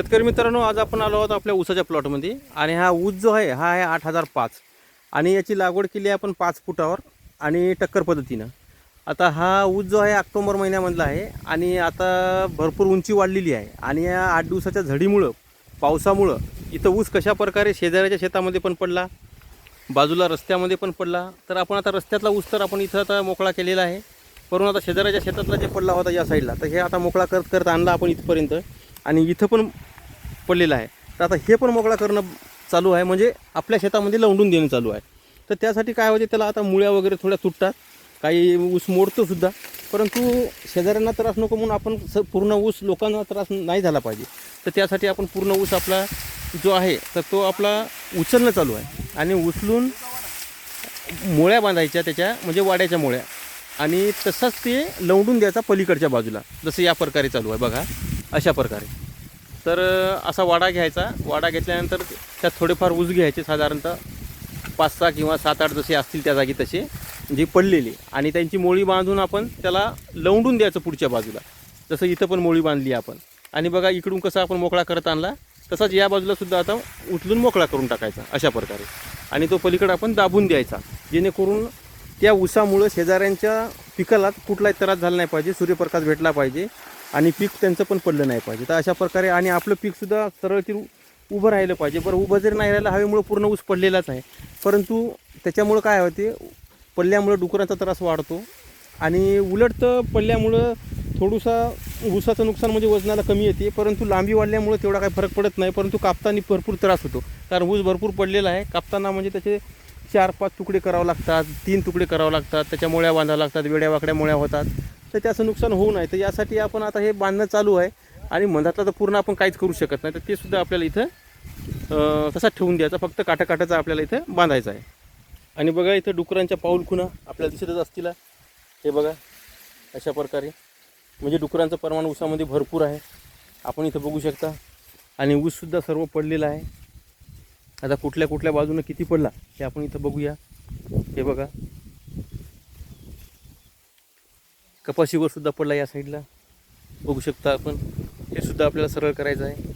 शेतकरी मित्रांनो आज आपण आलो आहोत आपल्या ऊसाच्या प्लॉटमध्ये आणि हा ऊस जो आहे हा आहे आठ हजार पाच. आणि याची लागवड केली आहे आपण पाच फुटावर आणि टक्कर पद्धतीनं. आता हा ऊस जो आहे ऑक्टोबर महिन्यामधला आहे आणि आता भरपूर उंची वाढलेली आहे. आणि या आठ दिवसाच्या झडीमुळं पावसामुळं इथं ऊस कशा प्रकारे शेजाऱ्याच्या शेतामध्ये पण पडला बाजूला रस्त्यामध्ये पण पडला. तर आपण आता रस्त्यातला ऊस तर आपण इथं आता मोकळा केलेला आहे. परंतु आता शेजाऱ्याच्या शेतातला जे पडला होता या साईडला तर हे आता मोकळा करत करत आणला आपण इथपर्यंत. आणि इथं पण पडलेलं आहे. तर आता हे पण मोकळा करणं चालू आहे. म्हणजे आपल्या शेतामध्ये लवंडून देणं चालू आहे. तर त्यासाठी काय होते त्याला आता मुळ्या वगैरे थोड्या तुटतात. काही ऊस मोडतोसुद्धा परंतु शेजाऱ्यांना त्रास नको म्हणून आपण स पूर्ण ऊस लोकांना त्रास नाही झाला पाहिजे. तर त्यासाठी आपण पूर्ण ऊस आपला जो आहे तर तो आपला उचलणं चालू आहे. आणि उचलून मुळ्या बांधायच्या त्याच्या म्हणजे वाड्याच्या मुळ्या. आणि तसंच ते लवडून द्यायचा पलीकडच्या बाजूला. जसं या प्रकारे चालू आहे. बघा. अशा प्रकारे. तर असा वाडा घ्यायचा. वाडा घेतल्यानंतर त्यात थोडेफार ऊस घ्यायचे साधारणतः पाच सहा किंवा सात आठ जसे असतील त्या जागी तसे जे पडलेले. आणि त्यांची मोळी बांधून आपण त्याला लवंडून द्यायचं पुढच्या बाजूला. जसं इथं पण मोळी बांधली आपण. आणि बघा इकडून कसं आपण मोकळा करत आणला तसाच या बाजूला सुद्धा आता उचलून मोकळा करून टाकायचा अशा प्रकारे. आणि तो पलीकडे आपण दाबून द्यायचा जेणेकरून त्या ऊसामुळं शेजाऱ्यांच्या पिकाला कुठलाही त्रास झाला नाही पाहिजे सूर्यप्रकाश भेटला पाहिजे आणि पीक त्यांचं पण पडलं नाही पाहिजे. तर अशा प्रकारे आणि आपलं पीकसुद्धा सरळतील उभं राहिलं पाहिजे. बरं उभं जरी नाही राहिलं हवेमुळं पूर्ण ऊस पडलेलाच आहे. परंतु त्याच्यामुळं काय होते पडल्यामुळं डुकरांचा त्रास वाढतो आणि उलट तर पडल्यामुळं थोडंसा ऊसाचं नुकसान म्हणजे वजनाला कमी येते. परंतु लांबी वाढल्यामुळं तेवढा काही फरक पडत नाही. परंतु कापताना भरपूर त्रास होतो. कारण ऊस भरपूर पडलेला आहे. कापताना म्हणजे त्याचे चार पाच तुकडे करावं लागतात तीन तुकडे करावं लागतात त्याच्या मुळ्या बांधावं लागतात वेड्या वाकड्या मुळ्या होतात. तर त्याचं नुकसान होऊ नये. तर यासाठी आपण आता हे बांधणं चालू आहे आणि मधातला तर पूर्ण आपण काहीच करू शकत नाही. तर ते सुद्धा आपल्याला इथं तसा तसाच ठेवून द्यायचा. फक्त काटाकाटाचा आपल्याला इथं बांधायचा आहे. आणि बघा इथं डुकरांच्या पाऊल खुणा आपल्याला दिसतच असतील. हे बघा अशा प्रकारे. म्हणजे डुकरांचं प्रमाण ऊसामध्ये भरपूर आहे. आपण इथं बघू शकता. आणि ऊससुद्धा सर्व पडलेला आहे. आता कुठल्या कुठल्या बाजूनं किती पडला हे आपण इथं बघूया. हे बघा. कपाशीवर सुद्धा पडला या साईडला बघू शकता आपण. हे सुद्धा आपल्याला सरळ करायचं आहे.